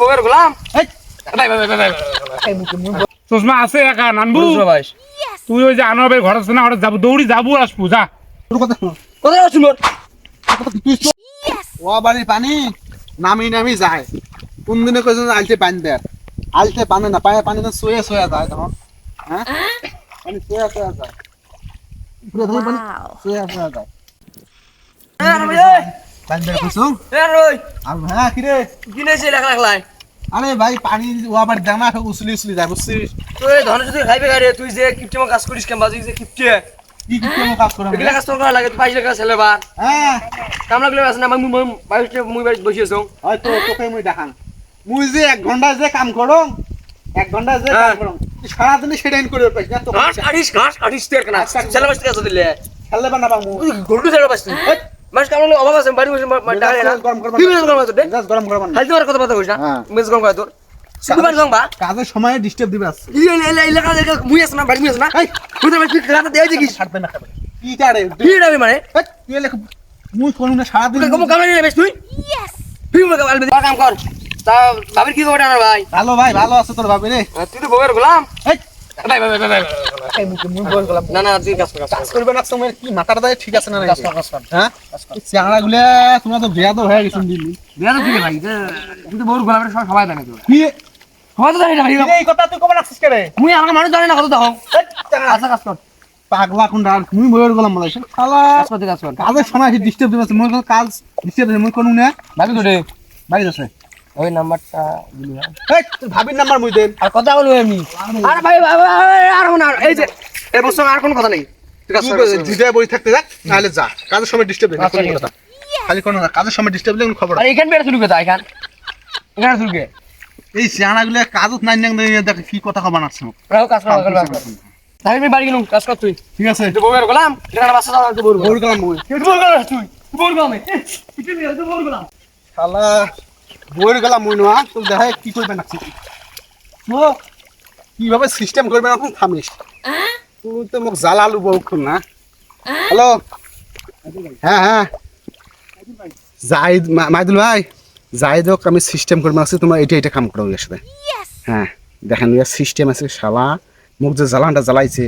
বউয়ের গোলাম ভাই ভাই ভাই ভাই চশমা আছে একা নানবু তুই ওই যে আনবে ঘর আছে না যাব দৌড়ি যাব আসব যা কথা কোথায় তো ও বাড়ির পানি নামি নামি যায় কোন দিনে কইছেন আলতে পানি দেয় আলতে পানি না পায়ে পানি না সোয়া সোয়া যায় তখন হ্যাঁ পানি সোয়া সোয়া যায় সোয়া সোয়া যায় পানি দেয় কইছো আর হ্যাঁ কি রে কিনেছি লাখ লাখ লাই আরে ভাই পানি ও আবার সব উসলি উসলি যায় বুঝছিস তুই ধনে যদি খাইবে গাড়ি তুই যে কিপটে কাজ করিস কেন বাজি যে কিপটে কি কি কাজ করে এগুলা কাজ তোর করা লাগে তুই বা হ্যাঁ আছে না আমি বাইশ মুই বাড়ি বসে আছো। হয়তো তোকে মুই দেখান মুই যে এক ঘণ্টা যে কাম করো এক ঘণ্টা যে কাম হ্যাঁ। করো সারাদিনে সেটা করে পাইছ না তো ঘাস কাটিস ঘাস কাটিস তুই কেন ছেলে বাস দিলে খেললে বা না বা মুই তুই মাস কাম অভাব আছে বাড়ি বসে ডালে না। গরম গরম তুই মেজ গরম আছে গরম গরম না। হালতে কথা কথা কইস না। হ্যাঁ। মেজ গরম করে তোর। শুধু বাড়ি বা কাজের সময় ডিস্টার্ব দিবে আছে ইলে ইলে ইলে কাজ মুই আছে না বাড়ি মুই আছে না। এই। তুই তো তুই রাতে দেই দেখিস। ছাড়বে না খাবে কি তারে কি রাবি মানে? তুই এলে মুই কোন না সারাদিন তুই কম বেশ তুই? কর। তা ভাবির কি খবর ভাই? ভালো ভাই ভালো আছে তোর ভাবি রে? তুই তো বউয়ের গোলাম। এই। ভাই ভাই ভাই। মুই না না তুই কাজ কর কাজ কাজ করবে না সময় কি মাথাটা দেয় ঠিক আছে না কাজ কর কাজ কর। হ্যাঁ? চেহারা গুলা তোমরা তো বিয়া তো হয়ে গেছেন দিল্লি। বিয়া তো দিলে ভাই? তুই তো বউর গোলামের সব সবাই জানে তো। কি? সবাই তো জানে না এই কথা তুই কবে রাখছিস কে রে? মুই আমার মানুষ জানে না কত দেখো আচ্ছা কাজ কর। পাগলা কোন আর মুই বইয়ের গেলাম বলে শালা কাজ করতে কাজ কর। কাজের সময় ডিস্টার্ব দিবে মোর কোনো কাজ ডিস্টার্ব মোর কোনো না। ভাবি রে বাড়ি আছে ওই নাম্বারটা দিলি হ্যাঁ। এই তোর ভাবির নাম্বার মুই দেন আর কথা বলব এমনি আরে ভাই আর না এই যে এই বছর আর কোনো কথা নেই। দিদা বই থাকতে যাক তাহলে যা। কাজের সময় ডিস্টার্ব না, আচ্ছা, কোনো কথা খালি কোনো না কাজের সময় ডিস্টার্ব দিলে খবর আর এখান বেড়ে শুরু করে এখান। এখানে শুরু করে এই চেহারা গুলো কাজত নাই নাই দেখ কি কথা কবা নাছ রাও কাজ কর কাজ কর তাই আমি বাড়ি গেলাম কাজ কর তুই। ঠিক আছে। তুই বউয়ের গোলাম এখানে বাসা তুই বউর গোলাম। বউর তুই বউর গোলাম তুই তুই বউর গোলাম তুই তুই বউর গোলাম। শালা। বউর গেলাম মুই না তো দেখা কি করবে না তো কীভাবে সিস্টেম করবে না থামিস তুই তো মোক জ্বালালু বহুক্ষণ না। হ্যালো হ্যাঁ হ্যাঁ জাহিদ মা- মাহিদুল ভাই জাহিদ হোক আমি সিস্টেম করব আছে তোমার এটা এটা কাম করো আসবে হ্যাঁ দেখেন সিস্টেম আছে শালা। মোক যে জ্বালানটা জ্বালাইছে।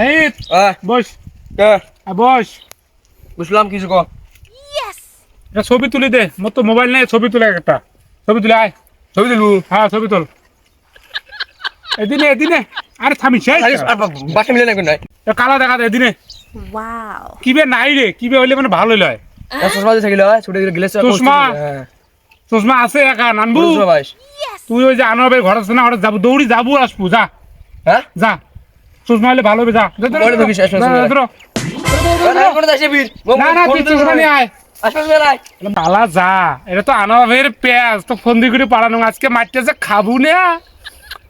জাহিদ বস। বস। বুঝলাম কিছু কর এটা ছবি তুলি দে। মোর তো মোবাইল নেই ছবি তুলে একটা। ছবি তুলে আয়। ছবি দিলু হ্যাঁ ছবি তোল। এদিনে এদিনে। আরে থামিস এই। বাসা মিলে না নাই? কালা দেখা দে এদিনে। Wow. কিবে নাই রে? কিবে হইলে মানে ভালো লয় চশমা দিয়ে থাকিলে ছুটে গেলে গেলে চশমা? চশমা? আছে একা নানবু। ভাই? তুই ওই যে আনবে ঘর আছে না ওটা যাব দৌড়ি যাব আসব যা। হ্যাঁ? যা। চশমা হলে ভালো হবে যা। যা, যা, যা, যা। যা, যা। না না পালা যা এটা তো আনবের পেঁয়াজ তো ফোন দিয়ে করে পালানো আজকে মারতেছে খাব না।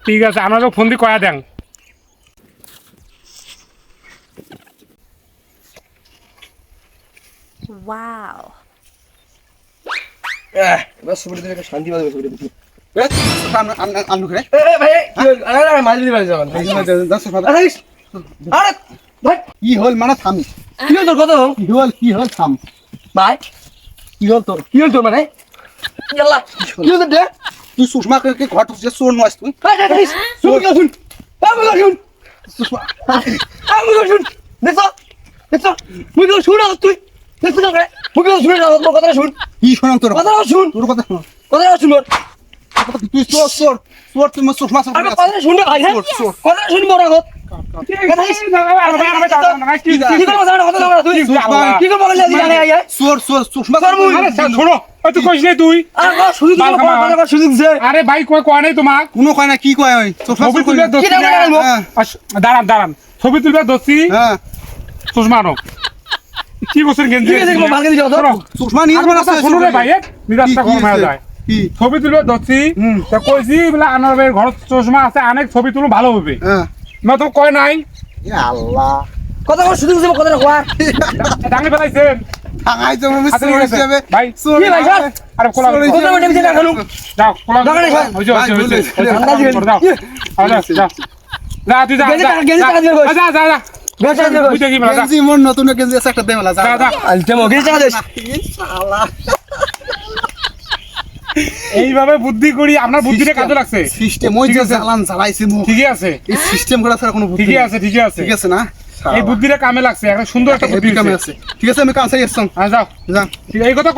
ঠিক আছে আনবে ফোন দিয়ে কয়া দেন। Wow. এবার সুবিধা দিলে শান্তি পাবে সুবিধা কি হল? আরে আরে মাল দিতে পারি যাবেন আরে আরে ভাই। কি হল মানে থামিস কি হল তোর কথা কি হল কি হল থাম। ভাই। কি হল তোর? কি হল তোর মানে? কি হল তোর তুই সুষমা কে ঘর যে চোর নয় তুই। ভাই শুন? শুন আমি শুন। সুষমা। শুন। দেখো দেখো মুই শুন তুই। দেখো না মুই কি তোর কথা শুন। কি শোনাম তোর? কথা শুন। তোর কথা শোন কথা শুন তুই চোর চোর চোর তুই চোর আমি কথা শুন ভাই হ্যাঁ কথা শুন আর ভাই কয় কয় নাই তোমাক কোনো কয় না কি কয়? হ্যাঁ দাঁড়ান দাঁড়ান ছবি তুলবে হ্যাঁ চশমা আনো কি বছর গেঞ্জি সুষমা নিয়ে আমার শোনো রে ভাই এ, মিজাজটা যায় কি? ছবি তুলবে দোস্তি তা কইছি বলে আনার ঘর চশমা আছে অনেক ছবি তুলো ভালো হবে না তো কয় নাই। আল্লাহ। কথা শুনি দিছে কথা কোয়া ডাঙে ফেলাইছেন চোর। হিসেবে ভাই চোর ভাই, আরে কোলা বলে না খালু যাও কোলা ভাই, হইছে বলে, হইছে। আরে যা তুই যা যা, যা। যা যা গেঞ্জি নতুন গেঞ্জি আছে একটা দেমেলা যা। যা। আলতে এইভাবে বুদ্ধি করি আপনার বুদ্ধিটা কাজে লাগছে। সিস্টেম ওই ঠিক যে আছে। জ্বালান জ্বালাইছে ঠিকই আছে? এই সিস্টেম করা ছাড়া কোনো বুদ্ধি ঠিকই আছে ঠিকই আছে। ঠিক আছে না? এই বুদ্ধিটা কামে লাগছে একটা সুন্দর একটা বুদ্ধি কামে আছে। ঠিক আছে আমি কাছে এসছি হ্যাঁ যাও। যাও ঠিক এই কথা